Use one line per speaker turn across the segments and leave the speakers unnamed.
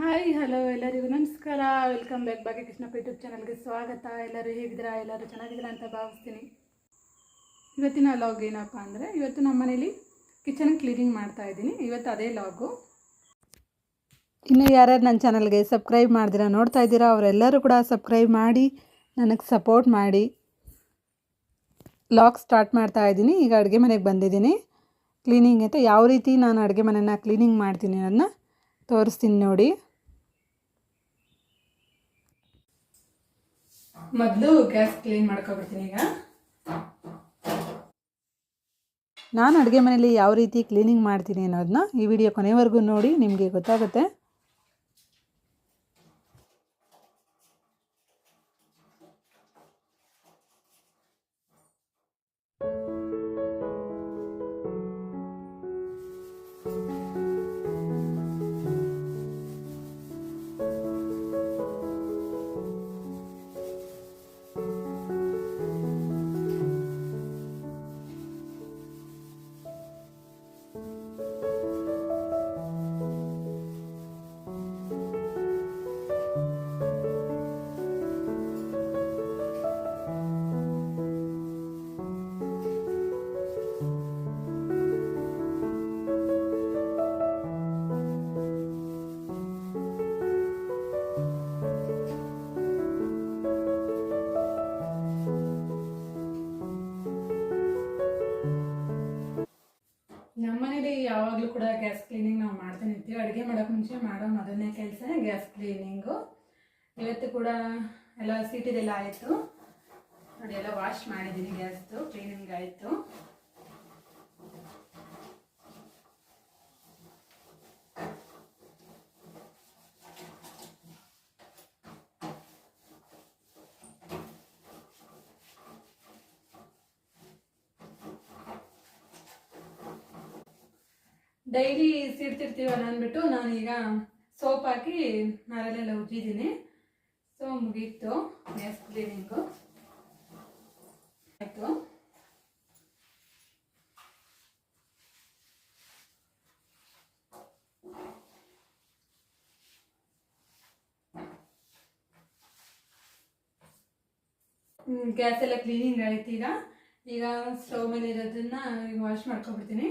Hi, hello ಎಲ್ಲರಿಗೂ ನಮಸ್ಕಾರ. Welcome back ಭಾಗ್ಯ Krishnappa YouTube ಚಾನಲ್ಗೆ ಸ್ವಾಗತ. ಎಲ್ಲರೂ ಹೇಗಿದ್ದೀರಾ? ಎಲ್ಲರೂ ಚೆನ್ನಾಗಿದ್ದೀರಾ ಅಂತ ಭಾವಿಸ್ತೀನಿ. ಇವತ್ತಿನ ಲಾಗ್ ಏನಪ್ಪ ಅಂದರೆ, ಇವತ್ತು ನಮ್ಮ ಮನೇಲಿ ಕಿಚನ್ ಕ್ಲೀನಿಂಗ್ ಮಾಡ್ತಾ ಇದ್ದೀನಿ. ಇವತ್ತು ಅದೇ ಲಾಗು
ಇನ್ನು ಯಾರ್ಯಾರು ನನ್ನ ಚಾನಲ್ಗೆ ಸಬ್ಸ್ಕ್ರೈಬ್ ಮಾಡಿದಿರಾ ನೋಡ್ತಾ ಇದ್ದೀರಾ, ಅವರೆಲ್ಲರೂ ಕೂಡ ಸಬ್ಸ್ಕ್ರೈಬ್ ಮಾಡಿ, ನನಗೆ ಸಪೋರ್ಟ್ ಮಾಡಿ. ಲಾಗ್ ಸ್ಟಾರ್ಟ್ ಮಾಡ್ತಾ ಇದ್ದೀನಿ. ಈಗ ಅಡುಗೆ ಮನೆಗೆ ಬಂದಿದ್ದೀನಿ. ಕ್ಲೀನಿಂಗ್ ಅಂತ ಯಾವ ರೀತಿ ನಾನು ಅಡುಗೆ ಮನೆಯನ್ನು ಕ್ಲೀನಿಂಗ್ ಮಾಡ್ತೀನಿ ಅನ್ನೋದನ್ನ ತೋರಿಸ್ತೀನಿ ನೋಡಿ.
ಮೊದಲು ಗ್ಯಾಸ್ ಕ್ಲೀನ್ ಮಾಡ್ಕೊಬಿಡ್ತೀನಿ ಈಗ.
ನಾನು ಅಡುಗೆ ಮನೆಯಲ್ಲಿ ಯಾವ ರೀತಿ ಕ್ಲೀನಿಂಗ್ ಮಾಡ್ತೀನಿ ಅನ್ನೋದನ್ನ ಈ ವಿಡಿಯೋ ಕೊನೆವರೆಗೂ ನೋಡಿ, ನಿಮಗೆ ಗೊತ್ತಾಗುತ್ತೆ.
ಮಾಡೋ ಮೊದಲನೇ ಕೆಲಸ ಗ್ಯಾಸ್ ಕ್ಲೀನಿಂಗು ಇವತ್ತು ಕೂಡ ಎಲ್ಲ ಸೀಟಿದೆಲ್ಲ ಆಯಿತು. ನೋಡಿ, ಎಲ್ಲ ವಾಶ್ ಮಾಡಿದ್ದೀನಿ ಗ್ಯಾಸ್ದು ಕ್ಲೀನಿಂಗ್ ಆಯಿತು. ಡೈಲಿ ಸಿಡ್ತಿರ್ತೀವಲ್ಲ ಅಂದ್ಬಿಟ್ಟು ನಾನೀಗ ಸೋಪ್ ಹಾಕಿ ಮರಲೆಲ್ಲ ಉಜ್ಜಿದ್ದೀನಿ. ಸೊ ಮುಗೀತು. ಗ್ಯಾಸ್ ಕ್ಲೀನಿಂಗು ಆಯಿತು. ಗ್ಯಾಸ್ ಎಲ್ಲ ಕ್ಲೀನಿಂಗ್ ಆಯ್ತು ಈಗ. ಈಗ ಸ್ಟವ್ ಮೇಲೆ ಇರೋದನ್ನ ಈಗ ವಾಶ್ ಮಾಡ್ಕೊಬಿಡ್ತೀನಿ.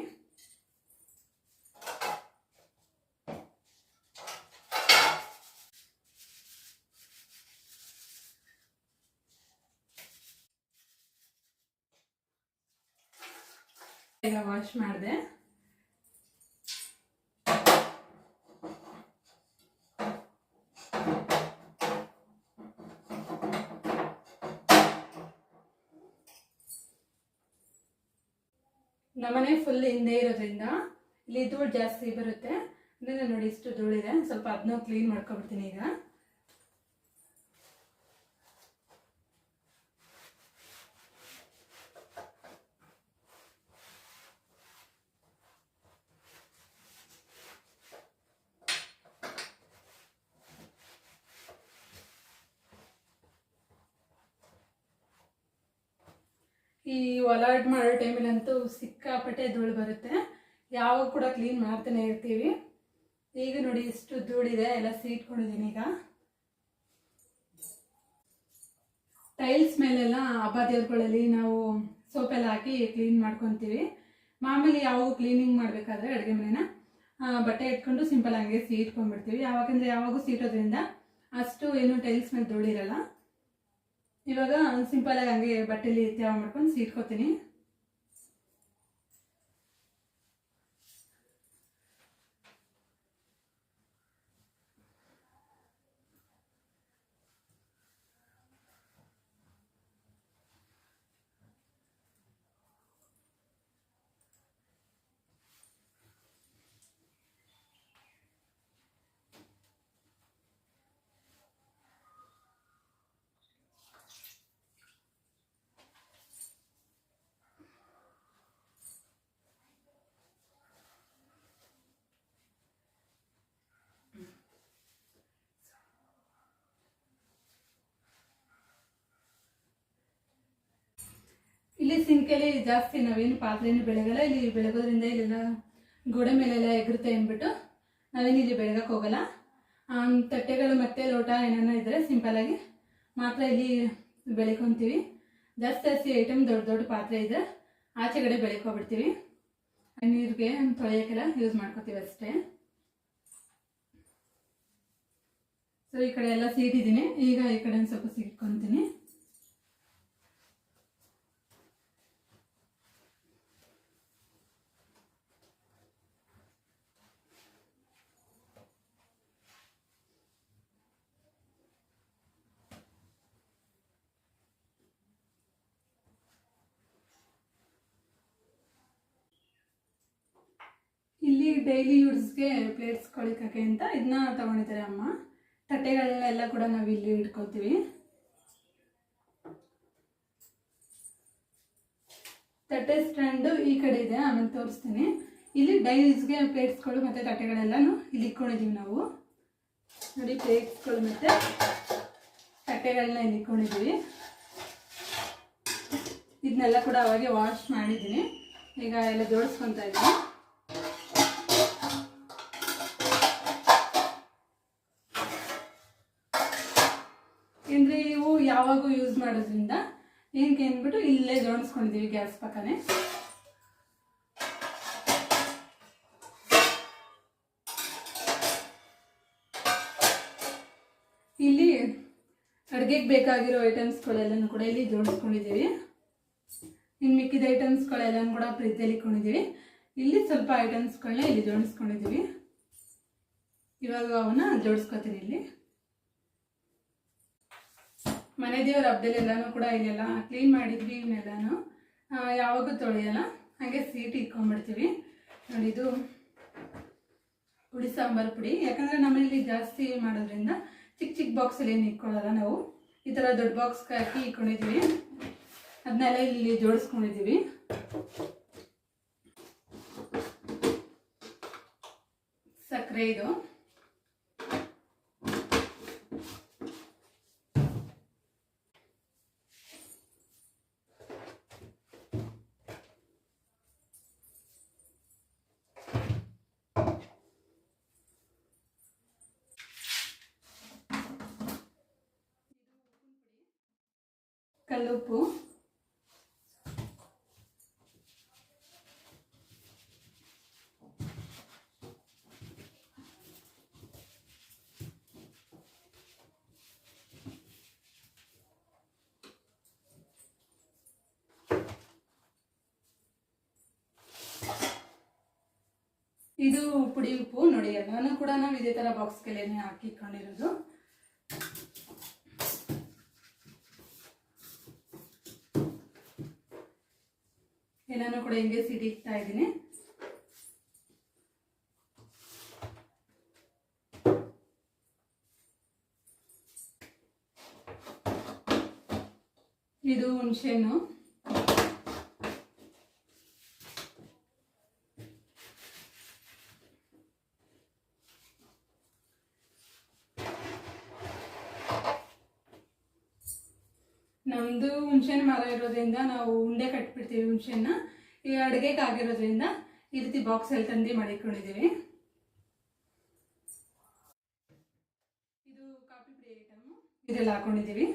ಈಗ ವಾಶ್ ಮಾಡಿದೆ. ನಮ್ಮನೆ ಫುಲ್ ಹಿಂದೆ ಇರೋದ್ರಿಂದ ಇಲ್ಲಿ ಧೂಳು ಜಾಸ್ತಿ ಬರುತ್ತೆ. ನೋಡಿ ಇಷ್ಟು ಧೂಳಿದೆ. ಸ್ವಲ್ಪ ಅದನ್ನ ಕ್ಲೀನ್ ಮಾಡ್ಕೊಬಿಡ್ತೀನಿ ಈಗ. ಈ ಒಲಾಡ್ ಮಾಡೋ ಟೈಮಲ್ಲಂತೂ ಸಿಕ್ಕಾಪಟ್ಟೆ ಧೂಳು ಬರುತ್ತೆ. ಯಾವಾಗ ಕೂಡ ಕ್ಲೀನ್ ಮಾಡ್ತಾನೆ ಇರ್ತೀವಿ. ಈಗ ನೋಡಿ ಇಷ್ಟು ಧೂಳಿದೆ, ಎಲ್ಲ ಸೀಟ್ಕೊಂಡಿದ್ದೀನಿ ಈಗ. ಟೈಲ್ಸ್ ಮೇಲೆಲ್ಲ ಹಬ್ಬ ದೇವ್ರುಗಳಲ್ಲಿ ನಾವು ಸೋಪೆಲ್ಲ ಹಾಕಿ ಕ್ಲೀನ್ ಮಾಡ್ಕೊತೀವಿ. ಮಾಮೂಲಿ ಯಾವಾಗ ಕ್ಲೀನಿಂಗ್ ಮಾಡಬೇಕಾದ್ರೆ ಅಡುಗೆ ಮನೇನ. ಬಟ್ಟೆ ಇಟ್ಕೊಂಡು ಸಿಂಪಲ್ ಹಂಗೆ ಸೀಟ್ಕೊಂಡ್ಬಿಡ್ತೀವಿ. ಯಾವಾಗಂದ್ರೆ ಯಾವಾಗೂ ಸೀಟೋದ್ರಿಂದ ಅಷ್ಟು ಏನು ಟೈಲ್ಸ್ ಮೇಲೆ ಧೂಳಿರಲ್ಲ. ಇವಾಗ ಸಿಂಪಲ್ ಆಗಿ ಹಂಗೆ ಬಟ್ಟೆಲಿ ತ್ಯಾವ ಮಾಡ್ಕೊಂಡು ಸೀಟ್ಕೋತೀನಿ ಸಿಂಕಲ್ಲಿ ಜಾಸ್ತಿ ನಾವೇನು ಪಾತ್ರೆಯನ್ನು ಬೆಳಗಲ್ಲ, ಇಲ್ಲಿ ಬೆಳಗೋದ್ರಿಂದ ಇಲ್ಲೆಲ್ಲ ಗೋಡೆ ಮೇಲೆಲ್ಲ ಎಗರುತ್ತೆ ಅಂದ್ಬಿಟ್ಟು ನಾವೇನು ಇಲ್ಲಿ ಬೆಳಗಕ್ಕೆ ಹೋಗಲ್ಲ. ತಟ್ಟೆಗಳು ಮತ್ತೆ ಲೋಟ ಏನಾರ ಇದ್ದರೆ ಸಿಂಪಲಾಗಿ ಮಾತ್ರ ಇಲ್ಲಿ ಬೆಳ್ಕೊತೀವಿ. ಜಾಸ್ತಿ ಜಾಸ್ತಿ ಐಟಮ್ ದೊಡ್ಡ ದೊಡ್ಡ ಪಾತ್ರೆ ಇದೆ ಆಚೆ ಕಡೆ ಬೆಳ್ಕೊಬಿಡ್ತೀವಿ ನೀರಿಗೆ ತೊಳೆಯೋಕ್ಕೆಲ್ಲ ಯೂಸ್ ಮಾಡ್ಕೋತೀವಿ ಅಷ್ಟೇ. ಸೊ ಈ ಕಡೆ ಎಲ್ಲ ಸೀಟಿದ್ದೀನಿ ಈಗ ಈ ಕಡೆ ಸ್ವಲ್ಪ ಸಿಕ್ಕೊಂತೀನಿ ಇಲ್ಲಿ ಡೈಲಿ ಯೂಸ್ಗೆ ಪ್ಲೇಟ್ಸ್ ಕೊಳಿಕಕ್ಕೆ ಅಂತ ಇದನ್ನ ತಗೊಂಡಿದ್ದಾರೆ ಅಮ್ಮ. ತಟ್ಟೆಗಳನ್ನೆಲ್ಲ ಕೂಡ ನಾವು ಇಲ್ಲಿ ಇಟ್ಕೊತೀವಿ ತಟ್ಟೆ ಸ್ಟ್ಯಾಂಡು ಈ ಕಡೆ ಇದೆ, ಆಮೇಲೆ ತೋರಿಸ್ತೀನಿ. ಇಲ್ಲಿ ಡೈಲ್ಸ್ಗೆ ಪ್ಲೇಟ್ಸ್ಗಳು ಮತ್ತು ತಟ್ಟೆಗಳೆಲ್ಲನೂ ಇಲ್ಲಿ ಇಟ್ಕೊಂಡಿದ್ದೀವಿ ನಾವು. ನೋಡಿ ಪ್ಲೇಟ್ಸ್ಗಳು ಮತ್ತು ತಟ್ಟೆಗಳನ್ನ ಇಲ್ಲಿ ಇಟ್ಕೊಂಡಿದ್ದೀವಿ ಇದನ್ನೆಲ್ಲ ಕೂಡ ಅವಾಗೆ ವಾಶ್ ಮಾಡಿದ್ದೀನಿ. ಈಗ ಎಲ್ಲ ಜೋಡಿಸ್ಕೊತಾ ಇದ್ದೀನಿ. ಯಾವಾಗೂ ಯೂಸ್ ಮಾಡೋದ್ರಿಂದ ಏನಕ್ಕೆ ಅಂದ್ಬಿಟ್ಟು ಇಲ್ಲೇ ಜೋಡಿಸ್ಕೊಂಡಿದ್ದೀವಿ ಗ್ಯಾಸ್ ಪಕ್ಕನೆ. ಇಲ್ಲಿ ಅಡುಗೆಗೆ ಬೇಕಾಗಿರೋ ಐಟಮ್ಸ್ಗಳೆಲ್ಲನೂ ಕೂಡ ಇಲ್ಲಿ ಜೋಡಿಸ್ಕೊಂಡಿದ್ದೀವಿ ಇನ್ನು ಮಿಕ್ಕಿದ ಐಟಮ್ಸ್ಗಳೆಲ್ಲನೂ ಕೂಡ ಫ್ರಿಜ್ಜಲ್ಲಿ ಇಟ್ಕೊಂಡಿದ್ದೀವಿ ಇಲ್ಲಿ ಸ್ವಲ್ಪ ಐಟಮ್ಸ್ಗಳನ್ನ ಇಲ್ಲಿ ಜೋಡಿಸ್ಕೊಂಡಿದ್ದೀವಿ ಇವಾಗ ಅವನ್ನ ಜೋಡಿಸ್ಕೊತೀನಿ ಇಲ್ಲಿ. ಮನೆ ದೇವ್ರ ಹಬ್ಬದಲ್ಲೆಲ್ಲನೂ ಕೂಡ ಇಲ್ಲೆಲ್ಲ ಕ್ಲೀನ್ ಮಾಡಿದ್ವಿ ಇವನ್ನೆಲ್ಲನೂ ಯಾವಾಗೂ ತೊಳೆಯಲ್ಲ? ಹಾಗೆ ಸೀಟ್ ಇಟ್ಕೊಂಡ್ಬಿಡ್ತೀವಿ. ನೋಡಿ ಇದು ಪುಡಿ ಸಾಂಬಾರು ಪುಡಿ. ಯಾಕಂದರೆ ನಮ್ಮಲ್ಲಿ ಜಾಸ್ತಿ ಮಾಡೋದ್ರಿಂದ ಚಿಕ್ಕ ಚಿಕ್ಕ ಬಾಕ್ಸಲ್ಲಿ ಏನು ಇಟ್ಕೊಳ್ಳಲ್ಲ ನಾವು. ಈ ಥರ ದೊಡ್ಡ ಬಾಕ್ಸ್ ಹಾಕಿ ಇಟ್ಕೊಂಡಿದ್ದೀವಿ. ಅದನ್ನೆಲ್ಲ ಇಲ್ಲಿ ಜೋಡಿಸ್ಕೊಂಡಿದ್ದೀವಿ. ಸಕ್ಕರೆ ಇದು. ಇದು ಪುಡಿ ಉಪ್ಪು, ನೋಡಿ ಎಲ್ಲಾನು ಕೂಡ ನಾವು ಇದೇ ಥರ ಬಾಕ್ಸ್ ಹಾಕಿ ಇಟ್ಕೊಂಡಿರೋದು ಎಲ್ಲಾನು ಕೂಡ ಹಿಂಗೆ ಸಿಡಿಕ್ತಾ ಇದ್ದೀನಿ. ಇದು ಹುಣಸೆಹಣ್ಣು. ಹುಣಸೆಹಣ್ಣು ಮರ ಇರೋದ್ರಿಂದ ನಾವು ಉಂಡೆ ಕಟ್ಬಿಡ್ತೀವಿ ಹುಣಸೆಹಣ್ಣು ಈ ಅಡುಗೆಗೆ ಆಗಿರೋದ್ರಿಂದ ಈ ರೀತಿ ಬಾಕ್ಸಲ್ಲಿ ತಂದು ಮಾಡಿಕೊಂಡಿದ್ದೀವಿ ಇದು ಕಾಫಿ ಪುಡಿ ಐಟಮು ಇದೆಲ್ಲ ಹಾಕೊಂಡಿದ್ದೀವಿ.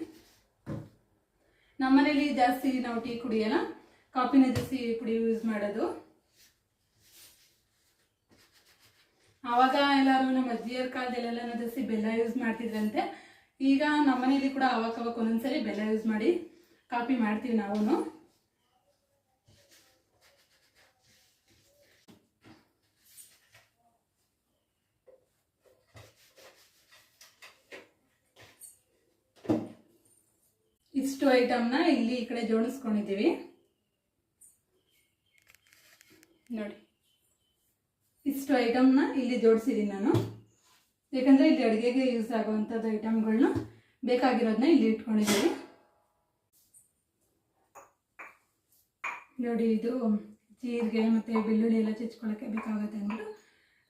ನಮ್ಮನೇಲಿ ಜಾಸ್ತಿ ನಾವು ಟೀ ಕುಡಿಯಲ್ಲ, ಕಾಫಿನ ಜಾಸ್ತಿ ಪುಡಿ ಯೂಸ್ ಮಾಡೋದು. ಆವಾಗ ಎಲ್ಲರೂ ನಮ್ಮ ಅಜ್ಜಿಯರ್ ಕಾಲದಲ್ಲೆಲ್ಲ ಜಾಸ್ತಿ ಬೆಲ್ಲ ಯೂಸ್ ಮಾಡ್ತಿದ್ರಂತೆ. ಈಗ ನಮ್ಮನೇಲಿ ಕೂಡ ಅವಾಗ ಅವಾಗ ಒಂದೊಂದ್ಸರಿ ಬೆಲ್ಲ ಯೂಸ್ ಮಾಡಿ ಕಾಫಿ ಮಾಡ್ತೀವಿ ನಾವು ಇಷ್ಟು ಐಟಮ್ನ ಇಲ್ಲಿ ಈ ಕಡೆ ಜೋಡಿಸ್ಕೊಂಡಿದ್ದೀವಿ. ನೋಡಿ. ಇಷ್ಟು ಐಟಮ್ನ ಇಲ್ಲಿ ಜೋಡಿಸಿದ್ದೀನಿ ನಾನು. ಯಾಕಂದರೆ ಇಲ್ಲಿ ಅಡುಗೆಗೆ ಯೂಸ್ ಆಗುವಂಥದ್ದು ಐಟಮ್ಗಳನ್ನ ಬೇಕಾಗಿರೋದನ್ನ ಇಲ್ಲಿ ಇಟ್ಕೊಂಡಿದ್ದೀವಿ. ನೋಡಿ, ಇದು ಜೀರಿಗೆ ಮತ್ತು ಬೆಳ್ಳುಳ್ಳಿ ಎಲ್ಲ ಚಚ್ಕೊಳ್ಳೋಕ್ಕೆ ಬೇಕಾಗುತ್ತೆ ಅಂದ್ಬಿಟ್ಟು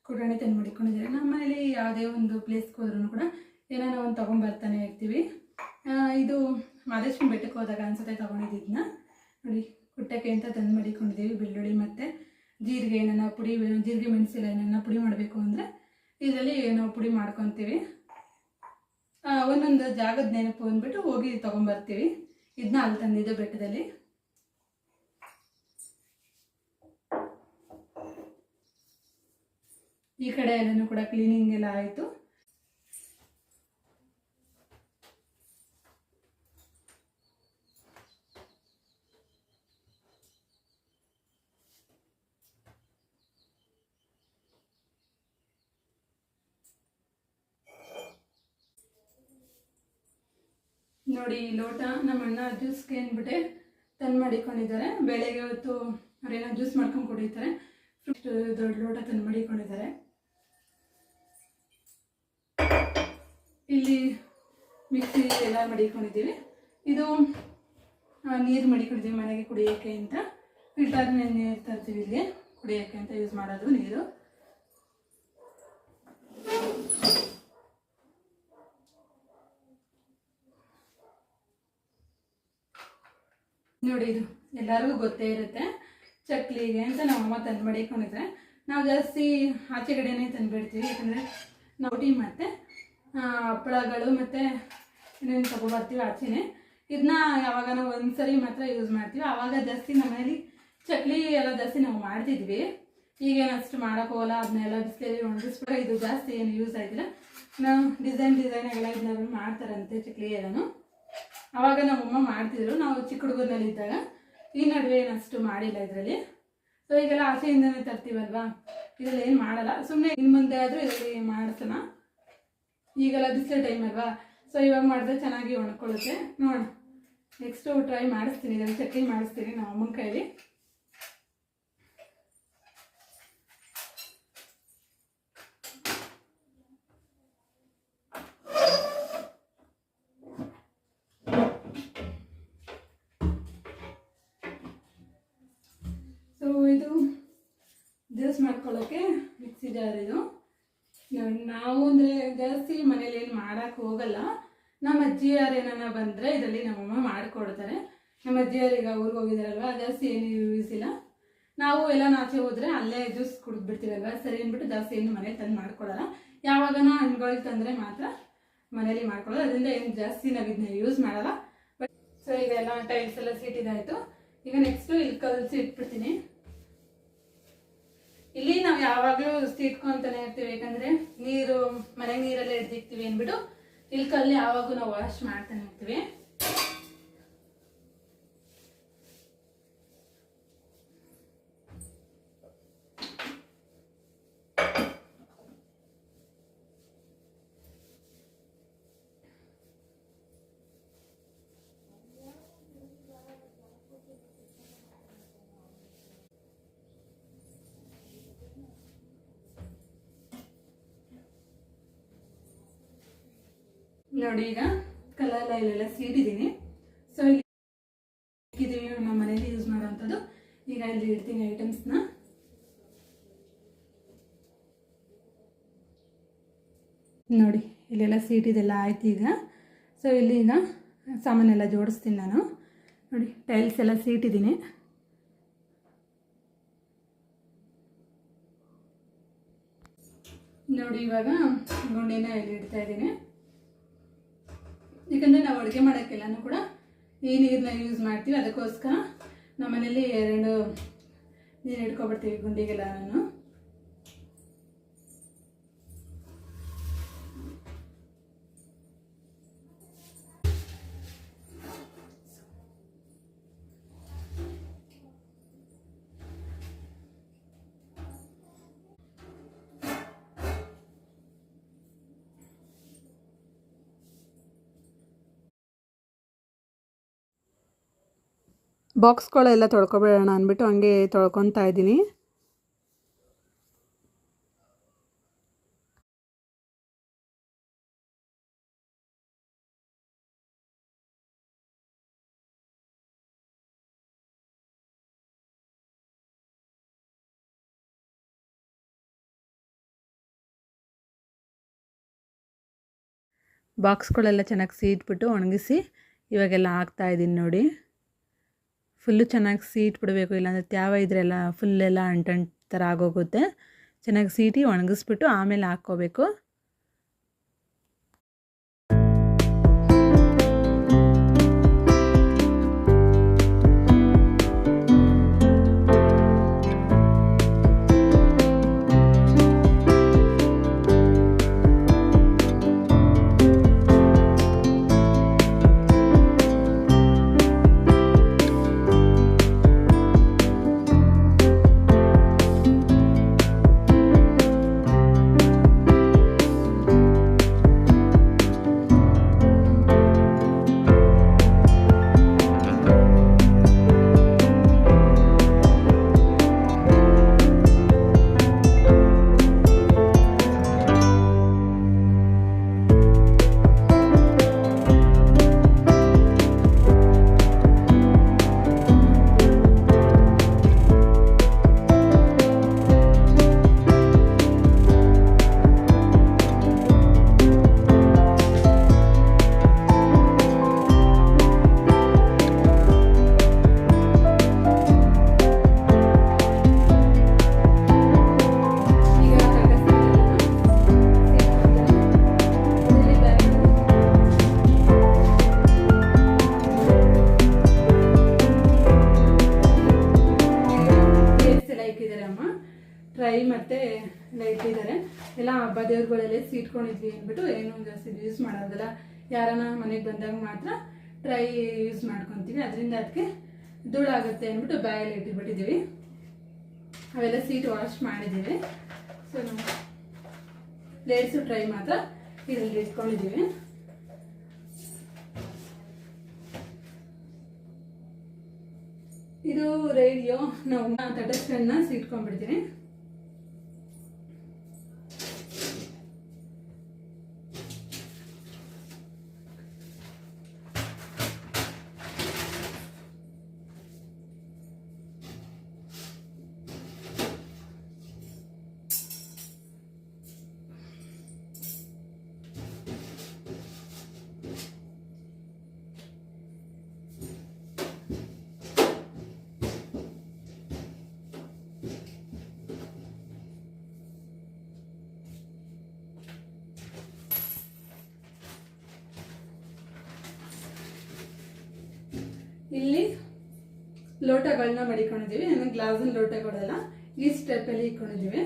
ಕುಟಾಣಿ ತಂದು ಮಾಡಿಕೊಂಡಿದ್ದಾರೆ. ನಮ್ಮ ಮನೇಲಿ ಯಾವುದೇ ಒಂದು ಪ್ಲೇಸ್ಗೆ ಹೋದ್ರೂ ಕೂಡ ಏನಾನ ಒಂದು ತೊಗೊಂಬರ್ತಾನೆ ಇರ್ತೀವಿ. ಇದು ಮಾದೇಶ್ವರ ಬೆಟ್ಟಕ್ಕೆ ಹೋದಾಗ ಅನ್ಸುತ್ತೆ ತೊಗೊಂಡಿದ್ದನ್ನ ನೋಡಿ, ಕುಟ್ಟಕ್ಕೆ ಅಂತ ತಂದು ಮಾಡಿಕೊಂಡಿದ್ದೀವಿ ಬೆಳ್ಳುಳ್ಳಿ ಮತ್ತು ಜೀರಿಗೆ ಏನನ್ನ ಪುಡಿ, ಜೀರಿಗೆ ಮೆಣಸಿಲ್ಲ ಏನಾನ ಪುಡಿ ಮಾಡಬೇಕು ಅಂದರೆ ಇದರಲ್ಲಿ ನಾವು ಪುಡಿ ಮಾಡ್ಕೊತೀವಿ. ಒಂದೊಂದು ಜಾಗದ ನೆನಪು ಅಂದ್ಬಿಟ್ಟು ಹೋಗಿ ತೊಗೊಂಬರ್ತೀವಿ ಇದನ್ನ ಅಲ್ಲಿ ತಂದಿದ್ದು ಬೆಟ್ಟದಲ್ಲಿ. ಈ ಕಡೆ ಎಲ್ಲನೂ ಕೂಡ ಕ್ಲೀನಿಂಗ್ ಎಲ್ಲ ಆಯಿತು. ನೋಡಿ ಲೋಟ ನಮ್ಮ ಅಣ್ಣ ಜ್ಯೂಸ್ಗೆ ಅಂದ್ಬಿಟ್ಟೆ ತಂದು ಮಾಡಿಕೊಂಡಿದ್ದಾರೆ. ಬೆಳಗ್ಗೆ ಹೊತ್ತು ಅವ್ರೇನೋ ಜ್ಯೂಸ್ ಮಾಡ್ಕೊಂಡು ಕುಡಿತಾರೆ. ದೊಡ್ಡ ಲೋಟ ತಂದು ಮಾಡಿಕೊಂಡಿದ್ದಾರೆ. ಇಲ್ಲಿ ಮಿಕ್ಸಿ ಎಲ್ಲ ಮಡಿಕೊಂಡಿದ್ದೀವಿ. ಇದು ನೀರು ಮಡಿಕೊಂಡಿದ್ದೀವಿ ಮನೆಗೆ ಕುಡಿಯೋಕ್ಕೆ ಅಂತ. ಫಿಲ್ಟರ್ ನೀರು ತರ್ತೀವಿ ಇಲ್ಲಿ ಕುಡಿಯೋಕ್ಕೆ ಅಂತ ಯೂಸ್ ಮಾಡೋದು ನೀರು. ನೋಡಿ ಇದು ಎಲ್ಲರಿಗೂ ಗೊತ್ತೇ ಇರುತ್ತೆ. ಚಕ್ಲಿಗೆ ಅಂತ ನಮ್ಮ ಅಮ್ಮ ತಂದು ಮಡಿಕೊಂಡಿದ್ರೆ. ನಾವು ಜಾಸ್ತಿ ಆಚೆ ಕಡೆನೇ ತಂದುಬಿಡ್ತೀವಿ, ಯಾಕಂದರೆ ನಾವು ಟೀ ಮತ್ತು ಹಪ್ಪಳಗಳು ಮತ್ತು ಇನ್ನೇನು ತೊಗೊಬರ್ತೀವಿ ಆಚೆನೆ ಇದನ್ನ ಯಾವಾಗ ನಾವು ಒಂದ್ಸರಿ ಮಾತ್ರ ಯೂಸ್ ಮಾಡ್ತೀವಿ. ಆವಾಗ ಜಾಸ್ತಿ ನಮ್ಮಲ್ಲಿ ಚಕ್ಲಿ ಎಲ್ಲ ಜಾಸ್ತಿ ನಾವು ಮಾಡ್ತಿದ್ವಿ. ಈಗೇನು ಅಷ್ಟು ಮಾಡೋಕೆ ಹೋಗಲ್ಲ, ಅದನ್ನೆಲ್ಲ ಬಿಸಿಲಲ್ಲಿ ಒಣಗಿಸ್ಬಿಟ್ಟು ಇದು ಜಾಸ್ತಿ ಏನು ಯೂಸ್ ಆಯ್ತಿಲ್ಲ. ನಾವು ಡಿಸೈನ್ ಡಿಸೈನ್ ಎಲ್ಲ ಇದನ್ನ ಮಾಡ್ತಾರಂತೆ ಚಕ್ಲಿ ಎಲ್ಲನೂ. ಆವಾಗ ನಮ್ಮಮ್ಮ ಮಾಡ್ತಿದ್ರು. ನಾವು ಚಿಕ್ಕ ಹುಡುಗರಲ್ಲಿ ಇದ್ದಾಗ ಈ ನಡುವೆ ಏನಷ್ಟು ಮಾಡಿಲ್ಲ ಇದರಲ್ಲಿ. ಸೊ ಈಗೆಲ್ಲ ಆಸೆಯಿಂದನೇ ತರ್ತೀವಲ್ವಾ? ಇದರಲ್ಲಿ ಏನು ಮಾಡಲ್ಲ. ಸುಮ್ಮನೆ ಇನ್ನು ಮುಂದೆ ಆದರೂ ಇದರಲ್ಲಿ ಮಾಡ್ಸೋಣ. ಈಗೆಲ್ಲ ಬಿಸಿಲು ಟೈಮ್ ಅಲ್ವಾ? ಸೊ ಇವಾಗ ಮಾಡಿದ್ರೆ ಚೆನ್ನಾಗಿ ಒಣಕೊಳ್ಳುತ್ತೆ. ನೋಡೋಣ. ನೆಕ್ಸ್ಟು ಟ್ರೈ ಮಾಡಿಸ್ತೀನಿ. ಇದನ್ನು ಚಟ್ನಿ ಮಾಡಿಸ್ತೀನಿ. ನಮ್ಮ ಅಮ್ಮನ ಕೈಲಿ ಜಾಸ್ತಿ ಮನೇಲಿ ಏನು ಮಾಡೋಕ್ಕೆ ಹೋಗಲ್ಲ. ನಮ್ಮ ಅಜ್ಜಿಯಾರು ಏನಾನ ಬಂದರೆ ಇದರಲ್ಲಿ ನಮ್ಮಮ್ಮ ಮಾಡಿಕೊಡ್ತಾರೆ. ನಮ್ಮ ಅಜ್ಜಿಯಾರು ಈಗ ಊರಿಗೆ ಹೋಗಿದಾರಲ್ವ ಜಾಸ್ತಿ ಏನು ಯೂಸ್ ಇಲ್ಲ. ನಾವು ಎಲ್ಲ ನಾಚೆ ಹೋದರೆ ಅಲ್ಲೇ ಜ್ಯೂಸ್ ಕುಡಿದ್ಬಿಡ್ತೀವಲ್ವ? ಸರಿ ಅಂದ್ಬಿಟ್ಟು ಜಾಸ್ತಿ ಏನು ಮನೇಲಿ ತಂದು ಮಾಡ್ಕೊಡಲ್ಲ. ಯಾವಾಗನ ಹಣ್ಗಳಿಗೆ ತಂದರೆ ಮಾತ್ರ ಮನೇಲಿ ಮಾಡ್ಕೊಳ್ಳೋದು ಅದರಿಂದ ಏನು ಜಾಸ್ತಿ ನಾವು ಇದನ್ನ ಯೂಸ್ ಮಾಡಲ್ಲ. ಬಟ್ ಸೊ ಈಗ ಎಲ್ಲ ಟೈಲ್ಸ್ ಎಲ್ಲ ಸೀಟಿದಾಯಿತು. ಈಗ ನೆಕ್ಸ್ಟು ಇಲ್ಲಿ ಕಲಸಿ ಇಟ್ಬಿಡ್ತೀನಿ ಇಲ್ಲಿ ನಾವು ಯಾವಾಗಲೂ ಸಿಟ್ಕೊಂತಾನೆ ಇರ್ತೀವಿ, ಯಾಕಂದ್ರೆ ನೀರು ಮನೆ ನೀರಲ್ಲೇ ಇಡ್ತಿರ್ತೀವಿ ಅಂದ್ಬಿಟ್ಟು, ಇಲ್ಲಿ ಕಲ್ಲಿ ಯಾವಾಗೂ ನಾವು ವಾಶ್ ಮಾಡ್ತಾನೆ ಇರ್ತೀವಿ. ನೋಡಿ ಈಗ ಕಲರ್ ಇಲ್ಲೆಲ್ಲ ಸೀಡಿದ್ದೀನಿ ಸೊ ಇಲ್ಲಿ ನಮ್ಮ ಮನೇಲಿ ಯೂಸ್ ಮಾಡೋವಂಥದ್ದು. ಈಗ ಇಲ್ಲಿ ಇಡ್ತೀನಿ ಐಟಮ್ಸ್ನ ನೋಡಿ, ಇಲ್ಲೆಲ್ಲ ಸೀಟಿದೆಲ್ಲ ಆಯ್ತು ಈಗ. ಸೊ ಇಲ್ಲಿ ಈಗ ಸಾಮಾನೆಲ್ಲ ಜೋಡಿಸ್ತೀನಿ ನಾನು. ನೋಡಿ ಟೈಲ್ಸ್ ಎಲ್ಲ ಸೀಟಿದ್ದೀನಿ ನೋಡಿ, ಇವಾಗ ಗುಂಡಿನ ಇಲ್ಲಿ ಇಡ್ತಾ ಇದ್ದೀನಿ. ಯಾಕಂದರೆ ನಾವು ಅಡುಗೆ ಮಾಡೋಕ್ಕೆಲ್ಲನೂ ಕೂಡ ಈ ನೀರನ್ನ ಯೂಸ್ ಮಾಡ್ತೀವಿ. ಅದಕ್ಕೋಸ್ಕರ ನಮ್ಮ ಮನೇಲಿ ಎರಡು ನೀರು ಹಿಡ್ಕೊಬಿಡ್ತೀವಿ ಗುಂಡಿಗೆಲ್ಲ
ಬಾಕ್ಸ್ಗಳೆಲ್ಲ ತೊಳ್ಕೊಬೇಡೋಣ ಅಂದ್ಬಿಟ್ಟು ಹಂಗೆ ತೊಳ್ಕೊತಾ ಇದ್ದೀನಿ. ಬಾಕ್ಸ್ಗಳೆಲ್ಲ ಚೆನ್ನಾಗಿ ಸೀಟ್ಬಿಟ್ಟು ಒಣಗಿಸಿ ಇವಾಗೆಲ್ಲ ಹಾಕ್ತಾ ಇದ್ದೀನಿ ನೋಡಿ. ಫುಲ್ಲು ಚೆನ್ನಾಗಿ ಸೀಟ್ ಬಿಡಬೇಕು, ಇಲ್ಲಾಂದರೆ ತ್ಯಾವ ಇದ್ರೆಲ್ಲ ಫುಲ್ಲೆಲ್ಲ ಅಂಟಂಟ್ ಥರ ಆಗೋಗುತ್ತೆ. ಚೆನ್ನಾಗಿ ಸೀಟಿ ಒಣಗಿಸ್ಬಿಟ್ಟು ಆಮೇಲೆ ಹಾಕ್ಕೋಬೇಕು.
ಇಟ್ಕೊಂಡಿದ್ವಿ ಅಂದ್ಬಿಟ್ಟು ಏನು ಜಾಸ್ತಿ ಯೂಸ್ ಮಾಡೋದಲ್ಲ. ಯಾರನ್ನ ಮನೆಗೆ ಬಂದಾಗ ಮಾತ್ರ ಟ್ರೈ ಯೂಸ್ ಮಾಡ್ಕೊತೀವಿ. ಅದರಿಂದ ಅದಕ್ಕೆ ಧೂಳಾಗುತ್ತೆ ಅಂದ್ಬಿಟ್ಟು ಬ್ಯಾಗಲ್ಲಿ ಇಟ್ಟುಬಿಟ್ಟಿದ್ದೀವಿ. ಅವೆಲ್ಲ ಸೀಟ್ ವಾಶ್ ಮಾಡಿದ್ದೀವಿ. ಸೊ ನಾವು ಪ್ಲೇಟ್ಸು ಟ್ರೈ ಮಾತ್ರ ಇದರಲ್ಲಿ ಇಟ್ಕೊಂಡಿದ್ದೀವಿ. ಇದು ರೇಡಿಯೋ ನಾವು ತಟಸ್ಕನ್ನ ಇಟ್ಕೊಂಡ್ಬಿಡ್ತೀನಿ ಇಲ್ಲಿ ಲೋಟಗಳನ್ನ ಮಡಿಕೊಂಡಿದ್ದೀವಿ. ನಾನು ಗ್ಲಾಸಿನ ಲೋಟಗಳೆಲ್ಲ ಈ ಸ್ಟೆಪ್ಪಲ್ಲಿ ಇಟ್ಕೊಂಡಿದ್ದೀವಿ.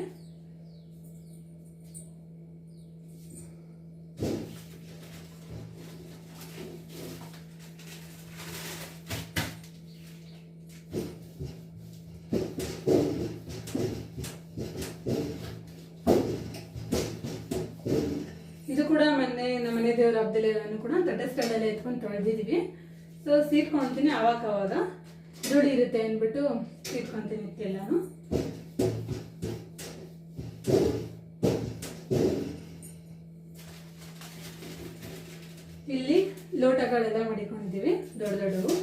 ಇದು ಕೂಡ ಮೊನ್ನೆ ನಮ್ಮ ಮನೆ ದೇವರ ಹಬ್ಬದಲ್ಲಿ ಕೂಡ ದೊಡ್ಡ ಸ್ಟೈಲಲ್ಲಿ ಎತ್ಕೊಂಡು ತೊಳೆದಿದ್ದೀವಿ. ಸೊ ಸೀಟ್ಕೊಂತೀನಿ ಅವಾಗ ಅವಾಗ. ದುಡಿ ಇರುತ್ತೆ ಅಂದ್ಬಿಟ್ಟು ಸೀಟ್ಕೊಂತೀನಿ ಎಲ್ಲಾನು ಇಲ್ಲಿ ಲೋಟಗಳೆಲ್ಲ ಮಾಡಿಕೊಂತೀವಿ ದೊಡ್ಡ ದೊಡ್ಡವು.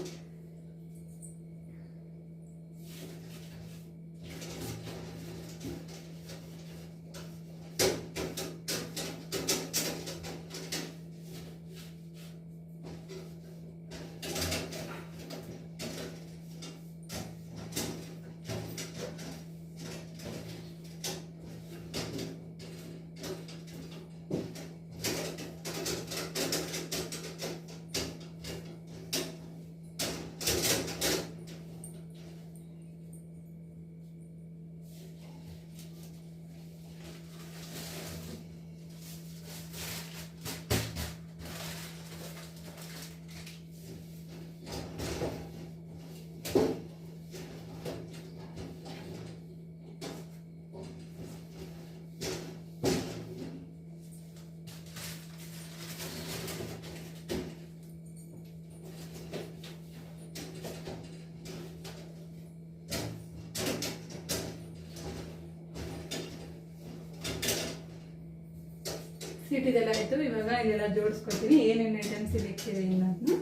ಸ್ವೀಟ್ ಇದೆಲ್ಲ ಆಯಿತು. ಇವಾಗ ಇದೆಲ್ಲ ಜೋಡಿಸ್ಕೊತೀನಿ ಏನೇನು ಐಟಮ್ಸ್ ಇಲ್ಲಿ ಇಟ್ಟಿದೆ ಅನ್ನೋದನ್ನ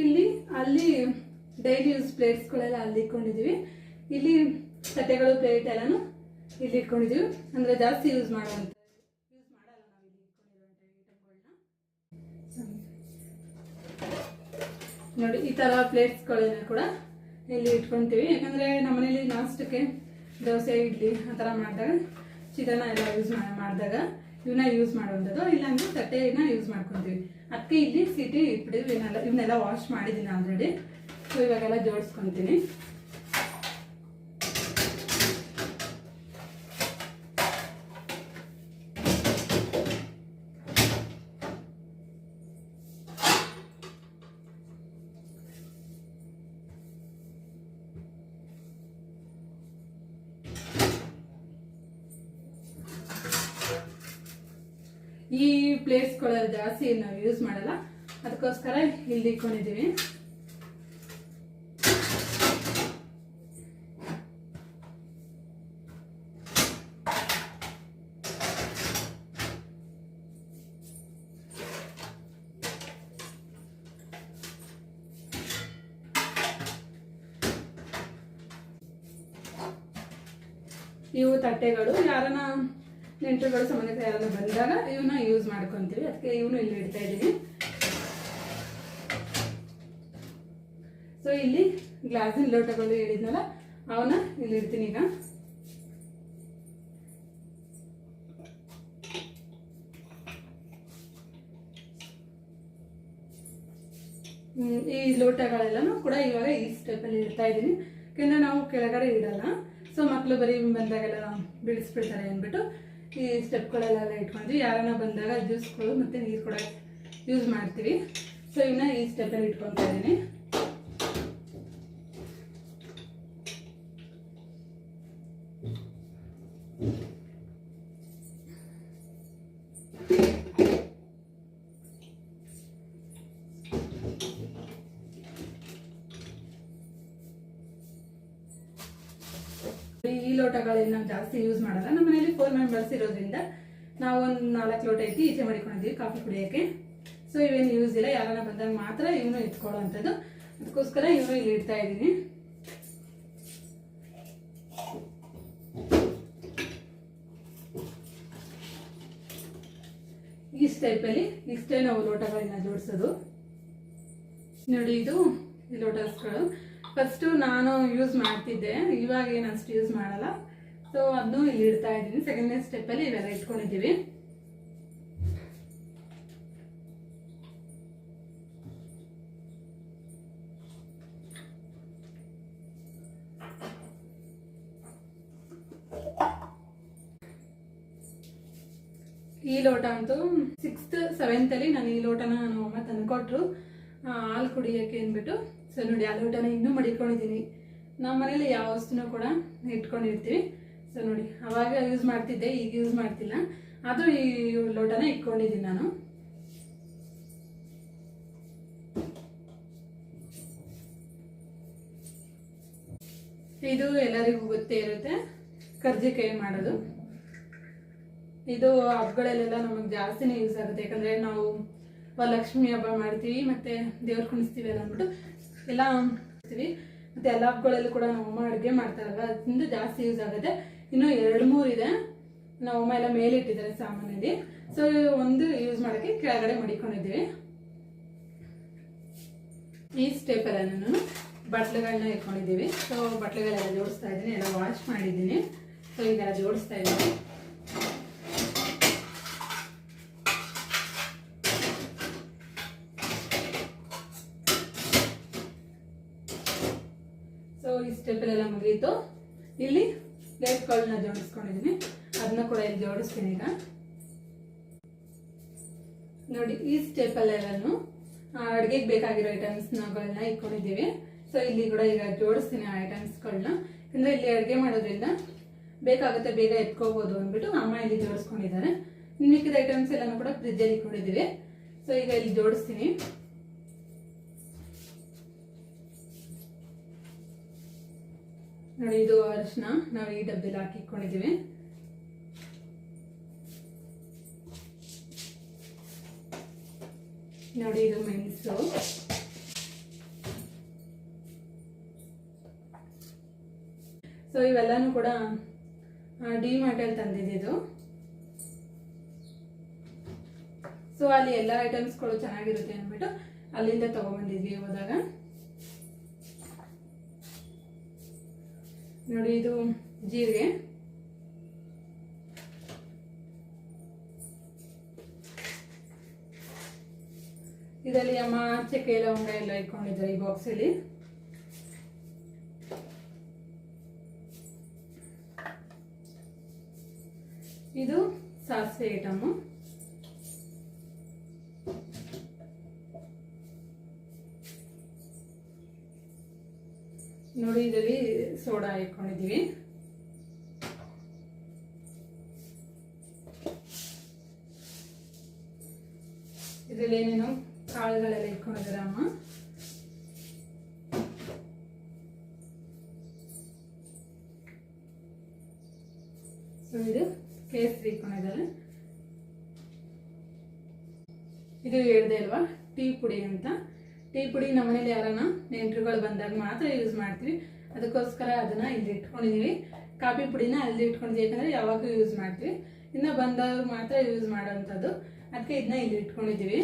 ಇಲ್ಲಿ ಅಲ್ಲಿ ಡೈಲಿ ಯೂಸ್ ಪ್ಲೇಟ್ಸ್ಗಳೆಲ್ಲ ಅಲ್ಲಿ ಇಟ್ಕೊಂಡಿದ್ದೀವಿ. ಇಲ್ಲಿ ತಟ್ಟೆಗಳು ಪ್ಲೇಟ್ ಎಲ್ಲನೂ ಇಲ್ಲಿ ಇಟ್ಕೊಂಡಿದ್ದೀವಿ. ಅಂದರೆ ಜಾಸ್ತಿ ಯೂಸ್ ಮಾಡುವಂಥ ಯೂಸ್ ಮಾಡಲ್ಲ ನಾವು ಇಲ್ಲಿ ಇಟ್ಕೊಂಡಿರುವಂಥ ಐಟಮ್ಗಳನ್ನ ನೋಡಿ, ಈ ಥರ ಪ್ಲೇಟ್ಸ್ಗಳನ್ನ ಕೂಡ ಇಲ್ಲಿ ಇಟ್ಕೊತೀವಿ. ಯಾಕಂದರೆ ನಮ್ಮನೇಲಿ ನಾಷ್ಟಕ್ಕೆ ದೋಸೆ, ಇಡ್ಲಿ ಆ ಥರ ಮಾಡಿದಾಗ ಚಿತ್ರಾನ್ನ ಎಲ್ಲ ಯೂಸ್ ಮಾಡಿದಾಗ ಇವನ್ನ ಯೂಸ್ ಮಾಡುವಂಥದ್ದು, ಇಲ್ಲಾಂದ್ರೆ ತಟ್ಟೆನ ಯೂಸ್ ಮಾಡ್ಕೊತೀವಿ. ಅದಕ್ಕೆ ಇಲ್ಲಿ ಸಿಟಿ ಇಟ್ಬಿಟ್ಟು ಇವನ್ನೆಲ್ಲ ಇವನ್ನೆಲ್ಲ ವಾಶ್ ಮಾಡಿದ್ದೀನಿ ಆಲ್ರೆಡಿ ಸೊ ಇವಾಗೆಲ್ಲ ಜೋಡಿಸ್ಕೊತೀನಿ. ಈ ಪ್ಲೇಟ್ಸ್ಗಳೆಲ್ಲ ಜಾಸ್ತಿ ನಾವು ಯೂಸ್ ಮಾಡಲ್ಲ. ಅದಕ್ಕೋಸ್ಕರ ಇಲ್ಲಿ ಇಟ್ಕೊಂಡಿದ್ದೀವಿ. ಇವು ತಟ್ಟೆಗಳು. ಯಾರನ್ನ ನೆಂಟರುಗಳು ಸಂಬಂಧಿತ ಯಾರಾದ್ರೂ ಬಂದಾಗ ಇವನ್ನ ಯೂಸ್ ಮಾಡ್ಕೊಂತೀವಿ. ಅದಕ್ಕೆ ಇವನು ಇಲ್ಲಿ ಇಡ್ತಾ ಇದ್ದೀನಿ. ಸೊ ಇಲ್ಲಿ ಗ್ಲಾಸಿನ ಲೋಟಗಳು ಹೇಳಿದ್ನಲ್ಲ, ಅವನ್ನ ಇಲ್ಲಿ ಇಡ್ತೀನಿ ಈಗ. ಈ ಲೋಟಗಳೆಲ್ಲನೂ ಕೂಡ ಇವಾಗ ಈ ಸ್ಟೆಪಲ್ಲಿ ಇಡ್ತಾ ಇದ್ದೀನಿ. ಯಾಕೆಂದ್ರೆ ನಾವು ಕೆಳಗಡೆ ಇಡಲ್ಲ. ಸೊ ಮಕ್ಕಳು ಬರೀ ಬಂದಾಗೆಲ್ಲ ಬಿಡಿಸ್ಬಿಡ್ತಾರೆ ಅಂದ್ಬಿಟ್ಟು ಈ ಸ್ಟೆಪ್ಗಳಲ್ಲೆಲ್ಲ ಇಟ್ಕೊಂಡು ಯಾರನ್ನ ಬಂದಾಗ ಜ್ಯೂಸ್ಗಳು ಮತ್ತು ನೀರು ಕೂಡ ಯೂಸ್ ಮಾಡ್ತೀವಿ. ಸೊ ಇವನ್ನ ಈ ಸ್ಟೆಪ್ಪಲ್ಲಿ ಇಟ್ಕೊತಾ ಇದ್ದೀನಿ ಈ ಲೋಟಗಳನ್ನ ಜಾಸ್ತಿ ಯೂಸ್ ಮಾಡಲ್ಲ. ನಮ್ಮ ಮನೇಲಿ ಫೋರ್ ಮೆಂಬರ್ಸ್ ಇರೋದ್ರಿಂದ ನಾವು ಒಂದು ನಾಲ್ಕು ಲೋಟ ಐತಿ, ಈಚೆ ಮಾಡಿಕೊಂಡಿದ್ವಿ, ಕಾಫಿ ಕುಡಿಯೋಕ್ಕೆ. ಸೊ ಇವೇನು ಯೂಸ್ ಇಲ್ಲ. ಯಾರನ್ನ ಬಂದಾಗ ಮಾತ್ರ ಇವನು ಇಟ್ಕೊಳ್ಳೋ ಅಂಥದ್ದು ಅದಕ್ಕೋಸ್ಕರ ಇವನು ಇಲ್ಲಿ ಇಡ್ತಾ ಇದ್ದೀನಿ. ಈ ಟೈಪಲ್ಲಿ ಇಷ್ಟೇ ನಾವು ಲೋಟಗಳನ್ನ ಜೋಡಿಸೋದು. ನೋಡಿ, ಇದು ಲೋಟಸ್ಗಳು ಫಸ್ಟು ನಾನು ಯೂಸ್ ಮಾಡ್ತಿದ್ದೆ. ಇವಾಗ ಏನು ಅಷ್ಟು ಯೂಸ್ ಮಾಡಲ್ಲ. ಸೊ ಅದನ್ನು ಇಲ್ಲಿ ಇಡ್ತಾ ಇದ್ದೀನಿ. ಸೆಕೆಂಡ್ನೇ ಸ್ಟೆಪ್ಪಲ್ಲಿ ಇವೆಲ್ಲ ಇಟ್ಕೊಂಡಿದ್ದೀವಿ. ಈ ಲೋಟ ಅಂತೂ ಸಿಕ್ಸ್ತ್ ಸೆವೆಂತಲ್ಲಿ ನಾನು ಈ ಲೋಟನ ನಮ್ಮ ಅಮ್ಮ ತಂದುಕೊಟ್ರು. ಹಾಲು ಕುಡಿಯೋಕ್ಕೆ ಅಂದ್ಬಿಟ್ಟು. ಸೊ ನೋಡಿ ಆ ಲೋಟನ ಇನ್ನೂ ಮಡಿಕೊಂಡಿದ್ದೀನಿ. ನಮ್ಮ ಮನೇಲಿ ಯಾವ ವಸ್ತುನೂ ಕೂಡ ಇಟ್ಕೊಂಡಿರ್ತೀವಿ. ಸೊ ನೋಡಿ, ಅವಾಗ ಯೂಸ್ ಮಾಡ್ತಿದ್ದೆ, ಈಗ ಯೂಸ್ ಮಾಡ್ತಿಲ್ಲ. ಅದು ಈ ಲೋಟನ ಇಟ್ಕೊಂಡಿದ್ದೀನಿ ನಾನು. ಇದು ಎಲ್ಲರಿಗೂ ಗೊತ್ತೇ ಇರುತ್ತೆ, ಕರ್ಜಿಕಾಯಿ ಮಾಡೋದು. ಇದು ಹಬ್ಬಗಳಲ್ಲೆಲ್ಲ ನಮಗೆ ಜಾಸ್ತಿನೇ ಯೂಸ್ ಆಗುತ್ತೆ. ಯಾಕಂದ್ರೆ ನಾವು ಲಕ್ಷ್ಮಿ ಹಬ್ಬ ಮಾಡ್ತೀವಿ, ಮತ್ತೆ ದೇವ್ರ ಕುಣಿಸ್ತೀವಿ ಅಲ್ಲ ಅಂದ್ಬಿಟ್ಟು ಎಲ್ಲ ಮಾಡ್ತೀವಿ ಮತ್ತೆ ಎಲ್ಲ ಹಬ್ಬಗಳಲ್ಲೂ ಕೂಡ ನಮ್ಮ ಅಮ್ಮ ಅಡುಗೆ ಮಾಡ್ತಾರಲ್ವ ಅದರಿಂದ ಜಾಸ್ತಿ ಯೂಸ್ ಆಗುತ್ತೆ. ಇನ್ನು ಎರಡು ಮೂರು ಇದೆ. ನಮ್ಮ ಅಮ್ಮ ಎಲ್ಲ ಮೇಲೆ ಇಟ್ಟಿದ್ದಾರೆ ಸಾಮಾನಲ್ಲಿ. ಸೊ ಒಂದು ಯೂಸ್ ಮಾಡೋಕ್ಕೆ ಕೆಳಗಡೆ ಮಡಿಕೊಂಡಿದ್ದೀವಿ. ಈ ಸ್ಟೇಪಲ್ಲ ನಾನು ಬಟ್ಲುಗಳನ್ನ ಇಟ್ಕೊಂಡಿದ್ದೀವಿ. ಸೊ ಬಟ್ಲುಗಳೆಲ್ಲ ಜೋಡಿಸ್ತಾ ಇದ್ದೀನಿ. ಎಲ್ಲ ವಾಶ್ ಮಾಡಿದ್ದೀನಿ. ಸೊ ಈಗೆಲ್ಲ ಜೋಡಿಸ್ತಾ ಇದ್ದೀನಿ ಸೊ ಈ ಸ್ಟೆಪ್ಪಲ್ಲೆಲ್ಲ ಮುಗೀತು ಇಲ್ಲಿ ಪ್ಲೇಟ್ಗಳನ್ನ ಜೋಡಿಸ್ಕೊಂಡಿದ್ದೀನಿ. ಅದನ್ನ ಕೂಡ ಇಲ್ಲಿ ಜೋಡಿಸ್ತೀನಿ ಈಗ. ನೋಡಿ, ಈ ಸ್ಟೆಪಲ್ಲೆಲ್ಲೂ ಅಡುಗೆಗೆ ಬೇಕಾಗಿರೋ ಐಟಮ್ಸ್ಗಳನ್ನ ಇಟ್ಕೊಂಡಿದ್ದೀವಿ. ಸೊ ಇಲ್ಲಿ ಕೂಡ ಈಗ ಜೋಡಿಸ್ತೀನಿ ಆ ಐಟಮ್ಸ್ಗಳನ್ನ ಅಂದ್ರೆ ಇಲ್ಲಿ ಅಡುಗೆ ಮಾಡೋದ್ರಿಂದ ಬೇಕಾಗುತ್ತೆ ಬೇಗ ಎತ್ಕೋಬೋದು ಅಂದ್ಬಿಟ್ಟು ಅಮ್ಮ ಇಲ್ಲಿ ಜೋಡಿಸ್ಕೊಂಡಿದ್ದಾರೆ. ಮಿಕ್ಕಿದ ಐಟಮ್ಸ್ ಎಲ್ಲನೂ ಕೂಡ ಫ್ರಿಜ್ಜಲ್ಲಿ ಇಟ್ಕೊಂಡಿದ್ದೀವಿ. ಸೊ ಈಗ ಇಲ್ಲಿ ಜೋಡಿಸ್ತೀನಿ. ನೋಡಿ ಇದು ಅರಿಶಿನ ನಾವು ಈ ಡಬ್ಬಿಲಿ ಹಾಕಿ ಇಟ್ಕೊಂಡಿದ್ದೀವಿ ನೋಡಿ ಇದು ಮೆಣಸು. ಸೊ ಇವೆಲ್ಲನೂ ಕೂಡ ಡಿ ಮಾರ್ಟಲ್ಲಿ ತಂದಿದ್ದು ಸೊ ಅಲ್ಲಿ ಎಲ್ಲ ಐಟಮ್ಸ್ಗಳು ಚೆನ್ನಾಗಿರುತ್ತೆ ಅಂದ್ಬಿಟ್ಟು ಅಲ್ಲಿಂದ ತಗೊಂಬಂದಿದ್ವಿ ಹೋದಾಗ. ನೋಡಿ ಇದು ಜೀರಿಗೆ. ಇದರಲ್ಲಿ ಅಮ್ಮ ಚಕ್ಕೆ ಲವಂಗ ಎಲ್ಲ ಇಟ್ಕೊಂಡಿದ್ದಾರೆ ಈ ಬಾಕ್ಸಲ್ಲಿ ಇದು ಸಾಸಿವೆ ಐಟಮು ಇದರಲ್ಲಿ ಸೋಡಾ ಇಟ್ಕೊಂಡಿದ್ದೀವಿ. ಇದರಲ್ಲಿ ಏನೇನು ಕಾಳುಗಳೆಲ್ಲ ಇಟ್ಕೊಂಡಿದ್ದಾರೆ ಅಮ್ಮ. ಸೊ ಇದು ಕೇಸರಿ ಇಟ್ಕೊಂಡಿದ್ದಾರೆ. ಇದು ಹೇಳ್ದೆ ಅಲ್ವಾ? ಟೀ ಪುಡಿ ಅಂತ. ಟೀ ಪುಡಿ ನಮ್ಮನೇಲಿ ಯಾರನ್ನ ನೆಂಟರುಗಳು ಬಂದಾಗ ಮಾತ್ರ ಯೂಸ್ ಮಾಡ್ತೀವಿ. ಅದಕ್ಕೋಸ್ಕರ ಅದನ್ನ ಇಲ್ಲಿ ಇಟ್ಕೊಂಡಿದೀವಿ. ಕಾಫಿ ಪುಡಿನ ಅಲ್ಲಿ ಇಟ್ಕೊಂಡಿದ್ವಿ. ಯಾಕಂದ್ರೆ ಯಾವಾಗಲೂ ಯೂಸ್ ಮಾಡ್ತೀವಿ. ಇನ್ನು ಬಂದಾಗ ಮಾತ್ರ ಯೂಸ್ ಮಾಡೋವಂಥದ್ದು. ಅದಕ್ಕೆ ಇದನ್ನ ಇಲ್ಲಿ ಇಟ್ಕೊಂಡಿದ್ದೀವಿ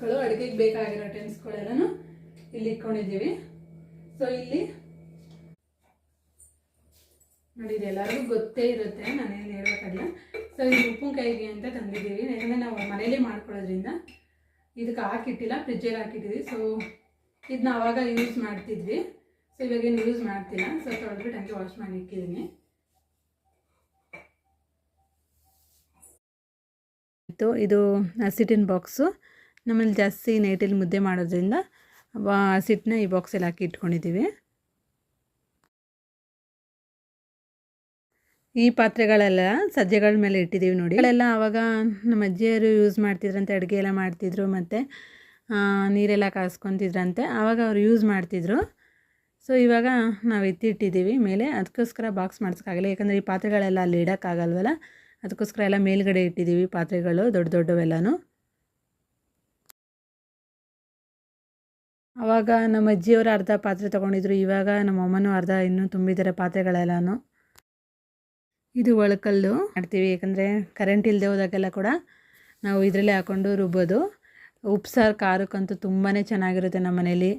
ಐಟಮ್ಸ್ಗಳು ಅಡುಗೆಗೆ ಬೇಕಾಗಿರೋ ಐಟಮ್ಸ್ಗಳೆಲ್ಲನೂ ಇಲ್ಲಿ ಇಟ್ಕೊಂಡಿದ್ದೀವಿ. ಸೊ ಇಲ್ಲಿ ನೋಡಿ ಎಲ್ಲರಿಗೂ ಗೊತ್ತೇ ಇರುತ್ತೆ ನಾನೇನು ಹೇಳ್ಬೇಕಲ್ಲ ಸೊ ಇದು ಉಪ್ಪಿನಕಾಯಿಗೆ ಅಂತ ತಂದಿದ್ದೀವಿ. ಯಾಕಂದರೆ ನಾವು ಮನೇಲಿ ಮಾಡ್ಕೊಳ್ಳೋದ್ರಿಂದ ಇದಕ್ಕೆ ಹಾಕಿಟ್ಟಿಲ್ಲ ಫ್ರಿಜ್ಜಲ್ಲಿ ಹಾಕಿಟ್ಟಿದ್ವಿ ಸೊ ಇದನ್ನ ಅವಾಗ ಯೂಸ್ ಮಾಡ್ತಿದ್ವಿ. ಸೊ ಇವಾಗೇನು ಯೂಸ್ ಮಾಡ್ತಿಲ್ಲ. ಸೊ ತೊಳೆದ್ಬಿಟ್ಟು ಹಂಗೆ ವಾಶ್ ಮಾಡಿ ಇಕ್ಕಿದ್ದೀನಿ
ಇದು ಹಸಿಟಿನ ಬಾಕ್ಸು ನಮ್ಮಲ್ಲಿ ಜಾಸ್ತಿ ನೈಟಲ್ಲಿ ಮುದ್ದೆ ಮಾಡೋದ್ರಿಂದ ಹಸಿಟ್ಟನ್ನ ಈ ಬಾಕ್ಸಲ್ಲಿ ಹಾಕಿ ಇಟ್ಕೊಂಡಿದ್ದೀವಿ. ಈ ಪಾತ್ರೆಗಳೆಲ್ಲ ಸಜ್ಜೆಗಳ ಮೇಲೆ ಇಟ್ಟಿದ್ದೀವಿ ನೋಡಿ. ಇವೆಲ್ಲ ಆವಾಗ ನಮ್ಮ ಅಜ್ಜಿಯರು ಯೂಸ್ ಮಾಡ್ತಿದ್ರಂತೆ, ಅಡುಗೆ ಎಲ್ಲ ಮಾಡ್ತಿದ್ರು ಮತ್ತು ನೀರೆಲ್ಲ ಕಾಸ್ಕೊತಿದ್ರಂತೆ, ಆವಾಗ ಅವರು ಯೂಸ್ ಮಾಡ್ತಿದ್ರು. ಸೊ ಇವಾಗ ನಾವು ಎತ್ತಿಟ್ಟಿದ್ದೀವಿ ಮೇಲೆ. ಅದಕ್ಕೋಸ್ಕರ ಬಾಕ್ಸ್ ಮಾಡ್ಸೋಕ್ಕಾಗಲ್ಲ, ಯಾಕಂದರೆ ಈ ಪಾತ್ರೆಗಳೆಲ್ಲ ಅಲ್ಲಿ ಇಡೋಕ್ಕಾಗಲ್ವಲ್ಲ, ಅದಕ್ಕೋಸ್ಕರ ಎಲ್ಲ ಮೇಲ್ಗಡೆ ಇಟ್ಟಿದ್ದೀವಿ ಪಾತ್ರೆಗಳು, ದೊಡ್ಡ ದೊಡ್ಡವೆಲ್ಲನೂ. ಆವಾಗ ನಮ್ಮ ಅಜ್ಜಿಯವರು ಅರ್ಧ ಪಾತ್ರೆ ತೊಗೊಂಡಿದ್ರು, ಇವಾಗ ನಮ್ಮ ಅಮ್ಮನೂ ಅರ್ಧ ಇನ್ನೂ ತುಂಬಿದ್ದಾರೆ ಪಾತ್ರೆಗಳೆಲ್ಲನೂ. ಇದು ಒಳಕಲ್ಲು ಮಾಡ್ತೀವಿ, ಯಾಕಂದರೆ ಕರೆಂಟ್ ಇಲ್ಲದೆ ಹೋದಾಗೆಲ್ಲ ಕೂಡ ನಾವು ಇದರಲ್ಲೇ ಹಾಕ್ಕೊಂಡು ರುಬ್ಬೋದು. ಉಪ್ಸಾರು ಖಾರಕ್ಕಂತೂ ತುಂಬಾ ಚೆನ್ನಾಗಿರುತ್ತೆ ನಮ್ಮ ಮನೇಲಿ.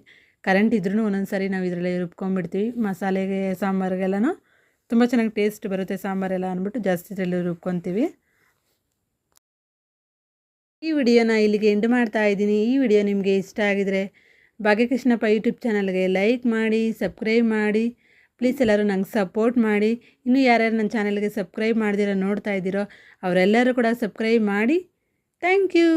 ಕರೆಂಟ್ ಇದ್ರೂ ಒಂದೊಂದು ಸಾರಿ ನಾವು ಇದರಲ್ಲೇ ರುಬ್ಕೊಂಡ್ಬಿಡ್ತೀವಿ. ಮಸಾಲೆಗೆ, ಸಾಂಬಾರಿಗೆಲ್ಲನೂ ತುಂಬ ಚೆನ್ನಾಗಿ ಟೇಸ್ಟ್ ಬರುತ್ತೆ ಸಾಂಬಾರೆಲ್ಲ ಅಂದ್ಬಿಟ್ಟು ಜಾಸ್ತಿ ಇದರಲ್ಲಿ ರುಬ್ಕೊತೀವಿ. ಈ ವಿಡಿಯೋನ ಇಲ್ಲಿಗೆ ಎಂಡ್ ಮಾಡ್ತಾ ಇದ್ದೀನಿ. ಈ ವಿಡಿಯೋ ನಿಮಗೆ ಇಷ್ಟ ಆಗಿದರೆ ಭಾಗ್ಯಕೃಷ್ಣಪ್ಪ ಯೂಟ್ಯೂಬ್ ಚಾನಲ್ಗೆ ಲೈಕ್ ಮಾಡಿ, ಸಬ್ಸ್ಕ್ರೈಬ್ ಮಾಡಿ, ಪ್ಲೀಸ್ ಎಲ್ಲರೂ ನಂಗೆ ಸಪೋರ್ಟ್ ಮಾಡಿ. ಇನ್ನೂ ಯಾರ್ಯಾರು ನನ್ನ ಚಾನಲ್ಗೆ ಸಬ್ಸ್ಕ್ರೈಬ್ ಮಾಡಿದಿರೋ ನೋಡ್ತಾ ಇದ್ದೀರೋ ಅವರೆಲ್ಲರೂ ಕೂಡ ಸಬ್ಸ್ಕ್ರೈಬ್ ಮಾಡಿ. Thank you.